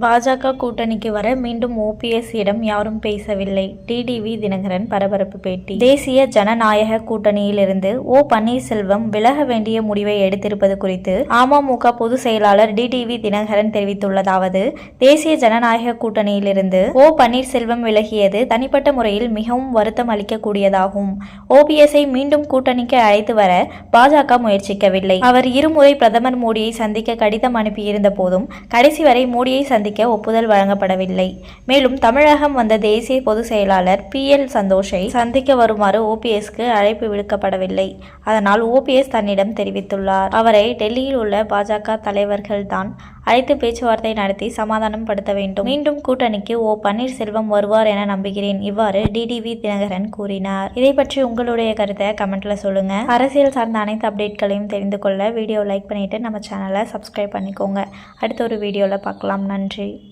பாஜக கூட்டணிக்கு வர மீண்டும் ஓபிஎஸ்ஸிடம் யாரும் பேசவில்லை. டிடிவி தினகரன் பரபரப்பு பேட்டி. தேசிய ஜனநாயக கூட்டணியிலிருந்து ஓ பன்னீர்செல்வம் விலக வேண்டிய முடிவை எடுத்திருப்பது குறித்து அமமுக பொதுச் செயலாளர் டிடிவி தினகரன் தெரிவித்துள்ளதாவது தேசிய ஜனநாயக கூட்டணியிலிருந்து ஓ பன்னீர்செல்வம் விலகியது தனிப்பட்ட முறையில் மிகவும் வருத்தம் அளிக்கக்கூடியதாகும். ஓபிஎஸ்ஐ மீண்டும் கூட்டணிக்கு அழைத்து வர பாஜக முயற்சிக்கவில்லை. அவர் இருமுறை பிரதமர் மோடியை சந்திக்க கடிதம் அனுப்பியிருந்த போதும் கடைசி வரை மோடியை சந்திக்க ஒப்புதல் வழங்கப்படவில்லை. மேலும் தமிழகம் வந்த தேசிய பொதுச் செயலாளர் பி. எல். சந்தோஷை சந்திக்க வருமாறு ஓபிஎஸ்க்கு அழைப்பு விடுக்கப்படவில்லை. அதனால் ஓபிஎஸ் தன்னிடம் தெரிவித்துள்ளார். அவரை டெல்லியில் உள்ள பாஜக தலைவர்கள்தான் அழைத்து பேச்சுவார்த்தை நடத்தி சமாதானம் படுத்த வேண்டும். மீண்டும் கூட்டணிக்கு ஓ. பன்னீர்செல்வம் வருவார் என நம்புகிறேன். இவ்வாறு டிடிவி தினகரன் கூறினார். இதை பற்றி உங்களுடைய கருத்தை கமெண்ட்ல சொல்லுங்க. அரசியல் சார்ந்த அனைத்து அப்டேட்களையும் தெரிந்து கொள்ள வீடியோ லைக் பண்ணிட்டு நம்ம சேனலை சப்ஸ்கிரைப் பண்ணிக்கோங்க. அடுத்த ஒரு வீடியோவில் பார்க்கலாம். நன்றி. நன்றி